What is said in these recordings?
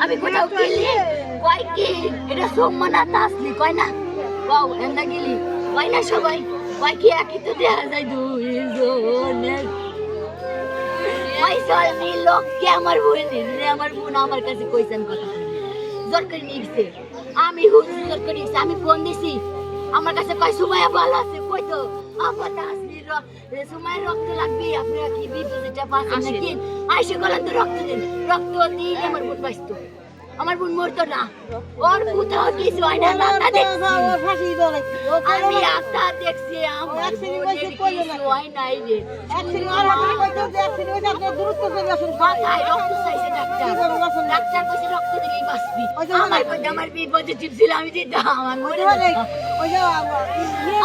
আমি কোথাও গেলি? কয় কি? এটা সম্মান আর আসলি কয় না? বাউ এন্দা গেলি। কয় না সবাই? কয় কি? একই তো দেখা যায় দুইজনের ওই চলনি লোককে আমার বোন রে? আমার বোন আমার কাছে কইছেন কথা। জোর করে আমি হুজুর জোর করে নিয়ে আমি ফোন দিছি। আমার কাছে কয় সুমাইয়া ভালো আছে? কই তো আপা আসলি সুমাইয়ের রক্ত লাগবে? আপনারা কি বিপদেটা পাচ্ছেন নাকি? আইসে গেলেন তো রক্ত দিন রক্ত দিলে আমার বোন বাঁচত। আমার বোন মরতো না। ওর কোথাও কিছু হয় না আত্মা দেখছি আমি আত্মা দেখছি আমার বোনের কিছু হয় নাই রে। মাথায় রক্ত চাইছে ডাক্তার। ডাক্তার রক্ত দিলেই বাঁচবি। আমার আমার ছিল আমি দিতাম আমার মনে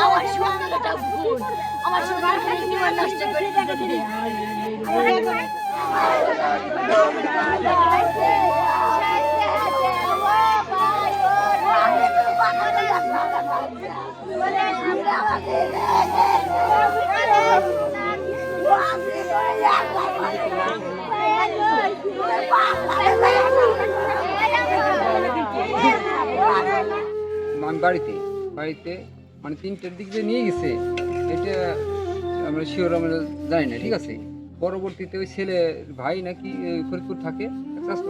আমার সুন্দরটা ভুল। আমার সুন্দরটা জীবন নষ্ট করে দিতে আমি বাড়িতে বাড়িতে মানে তিনটের দিক দিয়ে নিয়ে গেছে। এটা আমরা শিওর আমরা জানি না, ঠিক আছে? পরবর্তীতে ওই ছেলে ভাই নাকি ফরিদপুর থাকে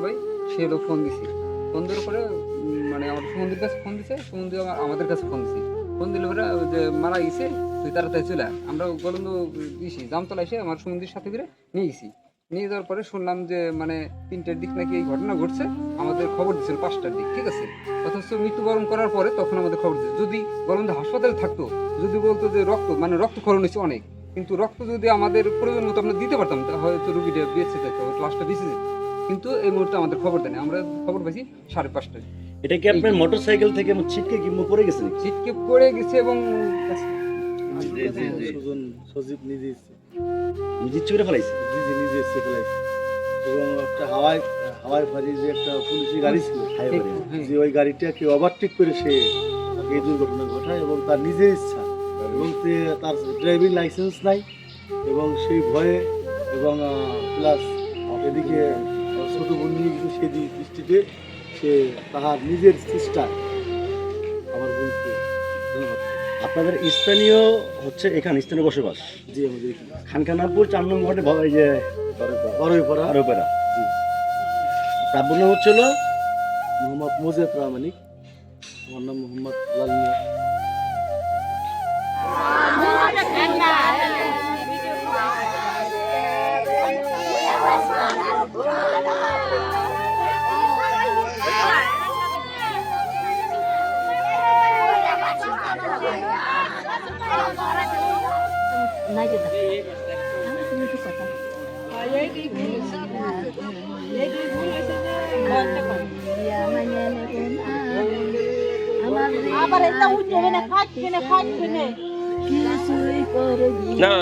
ভাই সে লোক ফোন দিছে। ফোন দেওয়ার পরে মানে আমার সুমন্দির কাছে ফোন দিছে, সুমন্দি আমার, আমাদের কাছে ফোন দিছে। ফোন দিলে পরে যে মারা গেছে, তুই তাড়াতাড়ি চলে। আমরা গরম দিছি জামতলা এসে আমার সুমন্দির সাথে করে নিয়ে গেছি। নিয়ে যাওয়ার পরে শুনলাম যে মানে তিনটের দিক নাকি এই ঘটনা ঘটছে, আমাদের খবর দিচ্ছিল পাঁচটার দিক, ঠিক আছে? অথচ মৃত্যুবরণ করার পরে তখন আমাদের খবর দিচ্ছে যদি গলন্দ হাসপাতালে থাকতো, যদি বলতো যে রক্ত মানে রক্ত রক্তক্ষরণ হয়েছে অনেক, কিন্তু রক্ত যদি আমাদের প্রয়োজন মতো আমরা দিতে পারতাম হয়তো রুগীটা বেঁচে যেত লাস্টটা বেঁচে যেত। কিন্তু এই মুহূর্তে আমাদের খবর দেয়নি আমরা খবর পাইছি সাড়ে পাঁচটায়। এটা কি আপনার মোটর সাইকেল থেকে ছিটকে কি পড়ে গেছে ছিটকে পড়ে গেছে এবং সুজন সজীব নিজে এসছে। নিজে ইচ্ছে করে ফেলাইছে নিজে নিজে এসছে ফেলাইছে। এবং একটা হাওয়াই হাওয়াই ফাঁড়ি যে একটা পুলিশি গাড়ি ছিল। হ্যাঁ, যে ওই গাড়িটাকে ওভারটেক করে সে এই দুর্ঘটনা ঘটায় এবং তার নিজের ইচ্ছা। এবং তে- তার ড্রাইভিং লাইসেন্স নাই এবং সেই ভয়ে এবং প্লাস এদিকে ছোট বোন নিয়ে গেছে সেই দিক দৃষ্টিতে সে তাহার নিজের চেষ্টায় আমার বোনকে ধন্যবাদ। আপনাদের স্থানীয় হচ্ছে এখানে স্থানীয় বসবাস? জি আমাদের খানখানাপুর চার নং ঘটে এই যে বড়ই পড়া আরোপেরা জি তার নাম হচ্ছিল মোহাম্মদ মোজে প্রামাণিক। আমার নাম মোহাম্মদ লাল মিয়া। নাই যেতাম তুমি কি কথা। আবার এটা উঠবে না খাচ্ছে না খাচ্ছে না। কিছুই করে না।